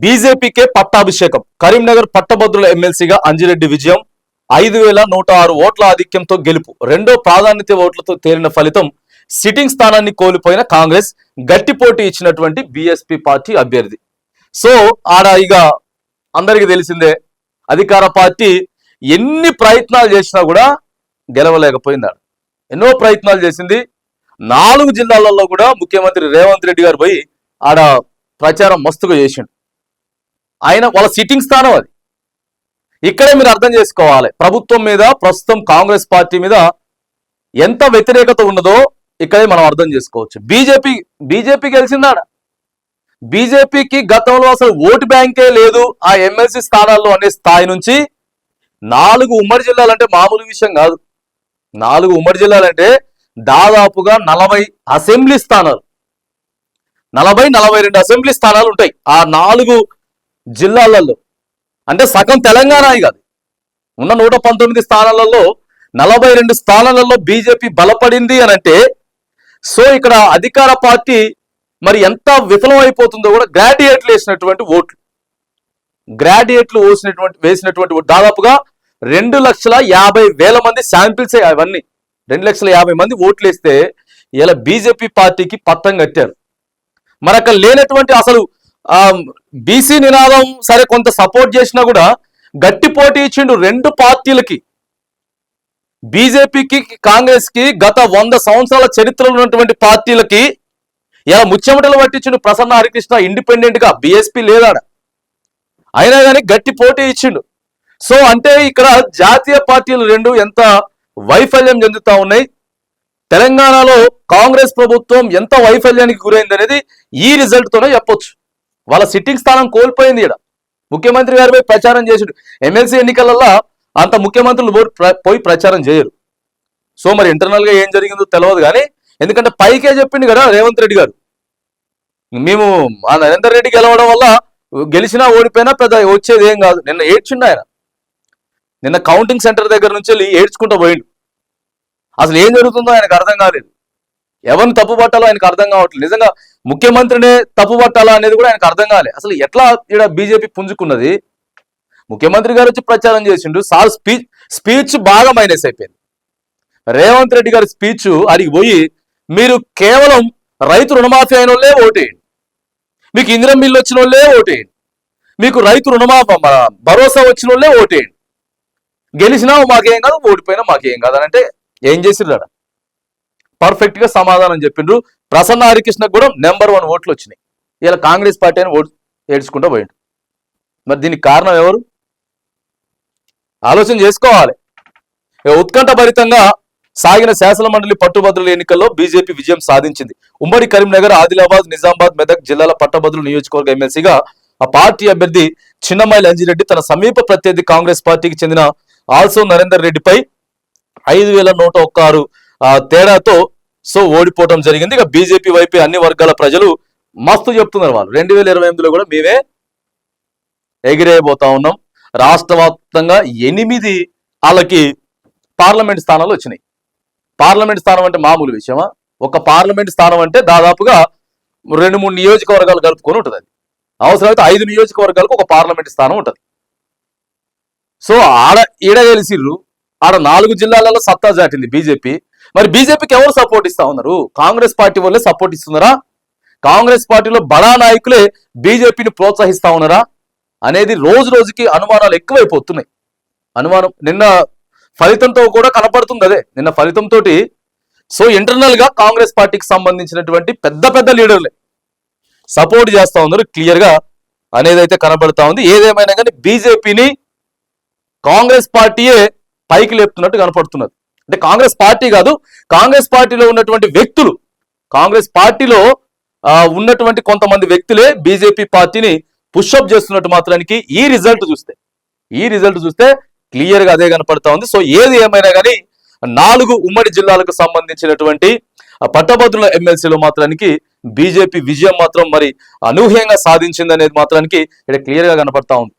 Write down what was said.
బీజేపీకే పట్టాభిషేకం. కరీంనగర్ పట్టభద్రుల ఎమ్మెల్సీగా అంజిరెడ్డి విజయం ఐదు వేల నూట ఆరు ఓట్ల ఆధిక్యంతో గెలుపు. రెండో ప్రాధాన్యత ఓట్లతో తేలిన ఫలితం సిట్టింగ్ స్థానాన్ని కోల్పోయిన కాంగ్రెస్ గట్టి పోటీ ఇచ్చినటువంటి బీఎస్పీ పార్టీ అభ్యర్థి. సో ఆడ ఇక అందరికీ తెలిసిందే అధికార పార్టీ ఎన్ని ప్రయత్నాలు చేసినా కూడా గెలవలేకపోయింది ఆడ ఎన్నో ప్రయత్నాలు చేసింది. నాలుగు జిల్లాలలో కూడా ముఖ్యమంత్రి రేవంత్ రెడ్డి గారు పోయి ఆడ ప్రచారం మస్తుగా చేసిండు. ఆయన వాళ్ళ సిట్టింగ్ స్థానం అది. ఇక్కడే మీరు అర్థం చేసుకోవాలి. ప్రభుత్వం మీద ప్రస్తుతం కాంగ్రెస్ పార్టీ మీద ఎంత వ్యతిరేకత ఉన్నదో ఇక్కడే మనం అర్థం చేసుకోవచ్చు. బీజేపీ బీజేపీ గెలిచిందాడ? బీజేపీకి గతంలో అసలు ఓటు బ్యాంకే లేదు ఆ ఎమ్మెల్సీ స్థానాల్లో అనే స్థాయి నుంచి నాలుగు ఉమ్మడి జిల్లాలంటే మామూలు విషయం కాదు. నాలుగు ఉమ్మడి జిల్లాలంటే దాదాపుగా నలభై అసెంబ్లీ స్థానాలు. నలభై నలభై రెండు అసెంబ్లీ స్థానాలు ఉంటాయి. ఆ నాలుగు జిల్లాలలో అంటే సగం తెలంగాణ కాదు. ఉన్న నూట పంతొమ్మిది స్థానాలలో నలభై రెండు స్థానాలలో బీజేపీ బలపడింది అని అంటే సో ఇక్కడ అధికార పార్టీ మరి ఎంత విఫలమైపోతుందో కూడా గ్రాడ్యుయేట్లు వేసినటువంటి ఓట్లు. గ్రాడ్యుయేట్లు వేసినటువంటి వేసినటువంటి దాదాపుగా రెండు లక్షల యాభై వేల మంది శాంపిల్సే అవన్నీ. రెండు లక్షల యాభై మంది ఓట్లు వేస్తే ఇలా బీజేపీ పార్టీకి పత్తం కట్టారు. మరి అక్కడ లేనటువంటి అసలు బీసీ నినాదం సరే కొంత సపోర్ట్ చేసినా కూడా గట్టి పోటీ ఇచ్చిండు రెండు పార్టీలకి. బీజేపీకి కాంగ్రెస్కి గత వంద సంవత్సరాల చరిత్రలో ఉన్నటువంటి పార్టీలకి ఇలా ముచ్చెమటలు పట్టించిండు ప్రసన్న హరికృష్ణ ఇండిపెండెంట్గా బీఎస్పీ లేదాడ. అయినా కానీ గట్టి పోటీ ఇచ్చిండు. సో అంటే ఇక్కడ జాతీయ పార్టీలు రెండు ఎంత వైఫల్యం చెందుతా ఉన్నాయి. తెలంగాణలో కాంగ్రెస్ ప్రభుత్వం ఎంత వైఫల్యానికి గురైంది అనేది ఈ రిజల్ట్ తోనే చెప్పొచ్చు. వాళ్ళ సిట్టింగ్ స్థానం కోల్పోయింది ఇక్కడ ముఖ్యమంత్రి గారి పోయి ప్రచారం చేసిండు. ఎమ్మెల్సీ ఎన్నికలలో అంత ముఖ్యమంత్రులు పోయి పోయి ప్రచారం చేయరు. సో మరి ఇంటర్నల్గా ఏం జరిగిందో తెలియదు కానీ ఎందుకంటే పైకే చెప్పింది కదా రేవంత్ రెడ్డి గారు. మేము ఆ నరేందర్ రెడ్డి గెలవడం వల్ల గెలిచినా ఓడిపోయినా పెద్ద వచ్చేది ఏం కాదు. నిన్న ఏడ్చిండు ఆయన. నిన్న కౌంటింగ్ సెంటర్ దగ్గర నుంచి వెళ్ళి ఏడ్చుకుంటూ పోయిండు. అసలు ఏం జరుగుతుందో ఆయనకు అర్థం కాలేదు. ఎవరిని తప్పు పట్టాలో ఆయనకు అర్థం కావట్లేదు. నిజంగా ముఖ్యమంత్రినే తప్పు పట్టాలా అనేది కూడా ఆయనకు అర్థం కాలే. అసలు ఎట్లా ఇక్కడ బీజేపీ పుంజుకున్నది? ముఖ్యమంత్రి గారు వచ్చి ప్రచారం చేసిండు సార్ స్పీచ్ స్పీచ్ బాగా మైనస్ అయిపోయింది. రేవంత్ రెడ్డి గారి స్పీచ్ అడిగి పోయి మీరు కేవలం రైతు రుణమాఫీ అయిన వాళ్ళే ఓటేయండి. మీకు ఇందిరం బిల్లు వచ్చిన వాళ్ళే ఓటేయండి. మీకు రైతు రుణమాఫీ భరోసా వచ్చిన వాళ్ళే ఓటేయండి. గెలిచినా మాకేం కాదు ఓడిపోయినా మాకేం కాదు అని అంటే ఏం చేసిర్రు పర్ఫెక్ట్గా సమాధానం చెప్పిండ్రు. ప్రసన్న హరికృష్ణ కూడా నెంబర్ వన్ ఓట్లు వచ్చినాయి ఇలా కాంగ్రెస్ పార్టీ అని ఓటు ఏడ్చుకుంటూ పోయిండు మరి దీనికి కారణం ఎవరు? ఆలోచన చేసుకోవాలి. ఇక ఉత్కంఠభరితంగా సాగిన శాసన మండలి పట్టుభద్రుల ఎన్నికల్లో బీజేపీ విజయం సాధించింది. ఉమ్మడి కరీంనగర్ ఆదిలాబాద్ నిజామాబాద్ మెదక్ జిల్లాల పట్టభద్రుల నియోజకవర్గ ఎమ్మెల్సీగా ఆ పార్టీ అభ్యర్థి చిన్నమాయిల లంజిరెడ్డి తన సమీప ప్రత్యర్థి కాంగ్రెస్ పార్టీకి చెందిన ఆల్సో నరేందర్ రెడ్డిపై ఐదు వేల నూట ఒక్క ఆరు తేడాతో సో ఓడిపోవడం జరిగింది. ఇక బీజేపీ వైపు అన్ని వర్గాల ప్రజలు మస్తు చెప్తున్నారు వాళ్ళు. రెండు వేల ఇరవై ఎనిమిదిలో కూడా మేమే ఎగిరేయబోతా ఉన్నాం. రాష్ట్ర వ్యాప్తంగా ఎనిమిది వాళ్ళకి పార్లమెంట్ స్థానాలు వచ్చినాయి. పార్లమెంట్ స్థానం అంటే మామూలు విషయమా? ఒక పార్లమెంట్ స్థానం అంటే దాదాపుగా రెండు మూడు నియోజకవర్గాలు కలుపుకొని ఉంటుంది అది. అవసరమైతే ఐదు నియోజకవర్గాలకు ఒక పార్లమెంట్ స్థానం ఉంటుంది. సో ఆడ ఈడ గెలిచిర్రు ఆడ నాలుగు జిల్లాలలో సత్తా చాటింది బీజేపీ. మరి బీజేపీకి ఎవరు సపోర్ట్ ఇస్తా ఉన్నారు? కాంగ్రెస్ పార్టీ వాళ్ళే సపోర్ట్ ఇస్తున్నారా? కాంగ్రెస్ పార్టీలో బడా నాయకులే బీజేపీని ప్రోత్సహిస్తా ఉన్నారా? అనేది రోజు రోజుకి అనుమానాలు ఎక్కువైపోతున్నాయి. అనుమానం నిన్న ఫలితంతో కూడా కనపడుతుంది అదే. నిన్న ఫలితంతో సో ఇంటర్నల్గా కాంగ్రెస్ పార్టీకి సంబంధించినటువంటి పెద్ద పెద్ద లీడర్లే సపోర్ట్ చేస్తా ఉన్నారు క్లియర్గా అనేది అయితే కనబడతా ఉంది. ఏదేమైనా కానీ బీజేపీని కాంగ్రెస్ పార్టీయే పైకి లేపుతున్నట్టు కనపడుతున్నది. అంటే కాంగ్రెస్ పార్టీ కాదు కాంగ్రెస్ పార్టీలో ఉన్నటువంటి వ్యక్తులు కాంగ్రెస్ పార్టీలో ఉన్నటువంటి కొంతమంది వ్యక్తులే బీజేపీ పార్టీని పుష్అప్ చేస్తున్నట్టు మాత్రానికి ఈ రిజల్ట్ చూస్తే ఈ రిజల్ట్ చూస్తే క్లియర్గా అదే కనపడతా ఉంది. సో ఏది ఏమైనా కానీ నాలుగు ఉమ్మడి జిల్లాలకు సంబంధించినటువంటి పట్టభద్రుల ఎమ్మెల్సీలో మాత్రానికి బీజేపీ విజయం మాత్రం మరి అనూహ్యంగా సాధించింది అనేది మాత్రానికి ఇక్కడ క్లియర్గా కనపడతా ఉంది.